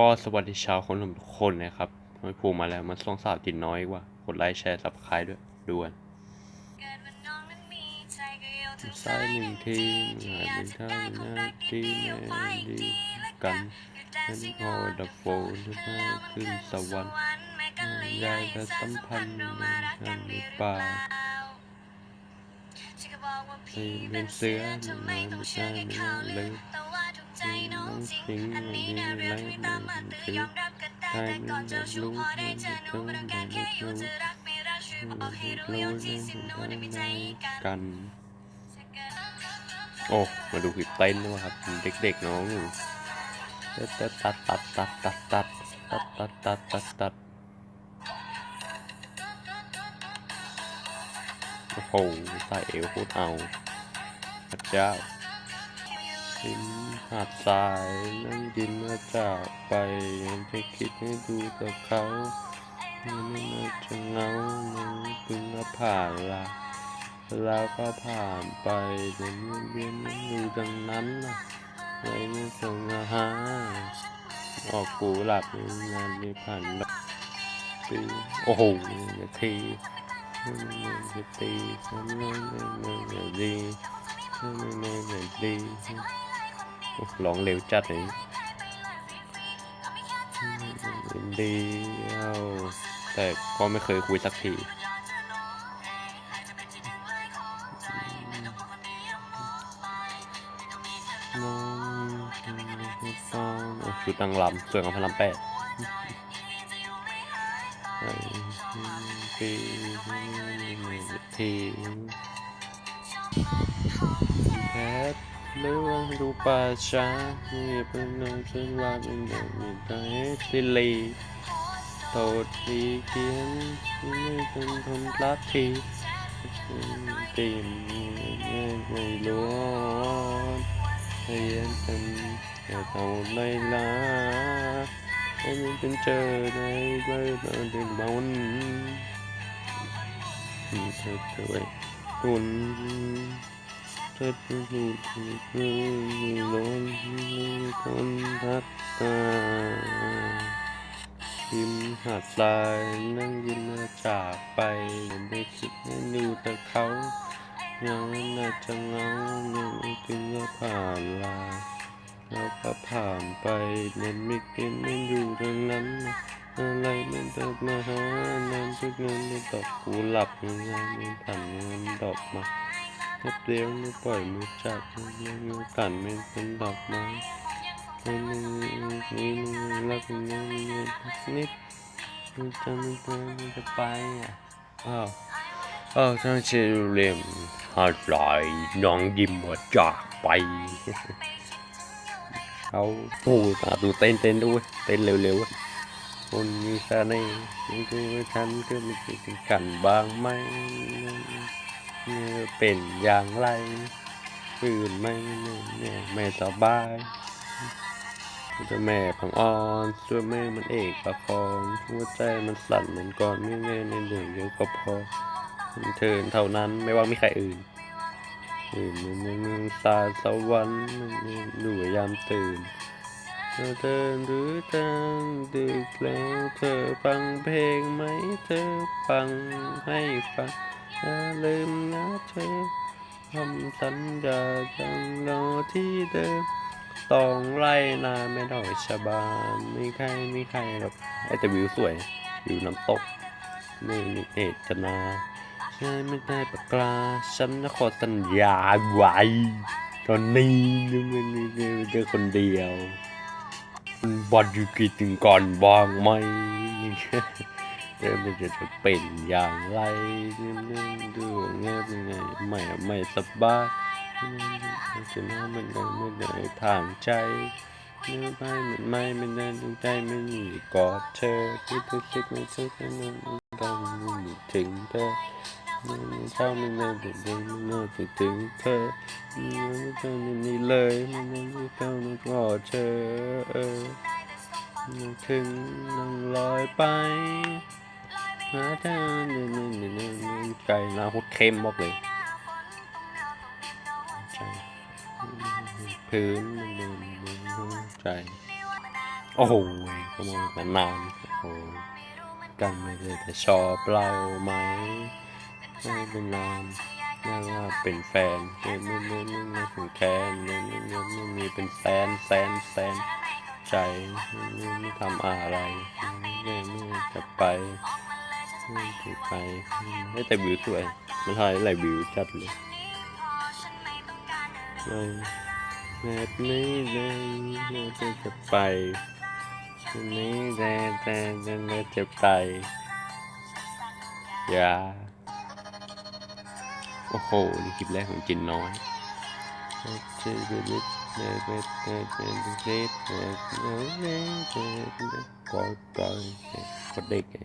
ก็สวัสดีชาวคนทุกคนนะครับไม่พูดมาแล้วมันส่งสาวติดน้อยกว่ากดไลค์แชร์สับสไครด้วยด่วนซ้ายหนึ่งทีหาหนึ่งท่าหนึ่งหน้าที่แม่ดีกันฉันพอดับโฟนที่แม่ขึ้นสวรรค์ยายจะสัมพันธ์ในทางในป่าให้เป็นเสือมันมาไม่ใช่ไม่น่าเลย น้องสิงอันนี้นะเรื่องไม่ตามมันคือยอมรับก็ได้แต่ก่อนจะชูพอได้เจอหนูต้องการแค่อยู่จะรักไม่รักช่วยบอกให้รู้ยอมที่สิหนูได้ม่ใจกัน โอ้ มาดูคลิปเต้นด้วยครับ เด็กๆน้องอยู่ตัดตัดตัดตัดตัดตัดตัดตัดตัดตัดตัดโอ้โหใส่เอวโคตรเอาพระเจ้า หินหาดทรายนั่งดินมาจากไปยังจะคิดให้ดูกับเขาไม่น่าจะเงามันเพิ่งมาผ่านละแล้วก็ผ่านไปจนเวียนอยู่ดังนั้นนะไม่ไม่ส่งอาหาออกกูหลับงานไม่ผ่านปีโอ้โหนาทีนาทีฉันไม่ไม่ไม่ไม่ดีฉันไม่ไม่ไม่ดี ร้องเร็วจัดเลยดีเอาแต่ก็ไม่เคยคุยสักทีน้องฟ้าชุดนางลำสวยงามพลังแปดปีทีแพท เรื่องดูป่าช้านี่เป็นน้องฉันว่าเป็นอย่างมีใจสิลีโทษทีเขียนไม่เป็นคนรักทีตีมไม่รู้เรียนเป็นแต่เท่าไรล่ะให้มันเป็นเจอในเบอร์เดินบนเธอเธอไว้ตุน จะดูคือล้นคนรักตาพิมหาดทรายนั่งยิ้มมาจากไปเหมือนได้คิดให้ดูแต่เขายังน่าจะเหงายังไม่ถึงจะผ่านลาแล้วก็ผ่านไปเน้นไม่เกินไม่อยู่ดังนั้น อะไรไมันเดินมาหานานทุกเงินในดอกกูหลับยังไงไม่ผ่านเงินดอกมา แค่เดียวไม่ปล่อยมือจับยังมือกันไม่เป็นดอกไม้ให้มึงนี่มึงรักมึงนิดนิดมันจะไม่ไปมันจะไปอะอ้าวเออท่านเชลเลมหาลายน้องยิ้มหัวจากไปเขาโอ้ตาดูเต้นเต้นด้วยเต้นเร็วๆคนมีเสน่ห์ยังคือฉันก็ม่คิดถึงกันบางไหม เป็นอย่างไรตื่นไม่เนี่ยแม่สบายเจ้าแม่พังอ่อนช่วยแม่มันเอกประคองหัวใจมันสั่นเหมือนก่อนไม่แน่ในเดือดเดียวก็พอเทินเท่านั้นไม่ว่ามีใครอื่นตื่นในเมืองสาสวรรค์ดูยามตื่นเธอเดินหรือจังดึกแล้วเธอฟังเพลงไหมเธอฟังให้ฟัง อย่าลืมนะเธอทำสัญญาจังรอที่เดิมต้องไล่นาไม่ดอยชะบานไม่ใครไม่ใครหรอกไอแต่วิวสวย วิวน้ำตกไม่มีเอตนาใช่ไม่ได้ปากกลาฉันจะขอสัญญาไว้ตอนนี้ยังไม่มีเจอคนเดียวบอลยูกิถึงก่อนบ้างไหม เดี๋ยวมันจะเป็นอย่างไรเรื่องดูเงี้ยเป็นไงไม่ไม่สบายจะน่ามันได้ไม่ได้ทางใจเนื้อไม่มันไม่ไม่ได้ดใจไม่มีกอดเธอคิดถึงคิดไม่ถึงไม่ต้องมีถึงเธอไม่เช้าไม่นานแต่เดินไม่นานแต่ถึงเธอไม่ต้องนี่เลยไม่นไม่ต้องไม่กอดเธอเออถึงนั่งลอยไป ไก่นาโคตรเค็มบอกเลยใจพื้นมันเดินใจ โอ้โหก็มองแต่นานโอ้โหกันไม่เลยแต่ชอบเราไหมไม่เป็นนานน่าว่าเป็นแฟนเมื่อเมื่อเมื่อเมื่อเมื่อถึงแค้นเมื่อเมื่อเมื่อเมื่อมีเป็นแสนแสนแสนใจเมื่อเมื่อไม่ทำอะไรเมื่อเมื่อเมื่อจะไป ถูกไปให้แต่บิวสวย มันถ่ายหลายวิวจัดเลยไม่แม่ไม่ได้แม่จะจะไปไม่แต่แต่แต่จะไปอย่าโอ้โหนี่คลิปแรกของจินน้อยเจเบลิเจเบเจเบลิเจเบลิเจเบลิกอดกอดกอดเด็กไง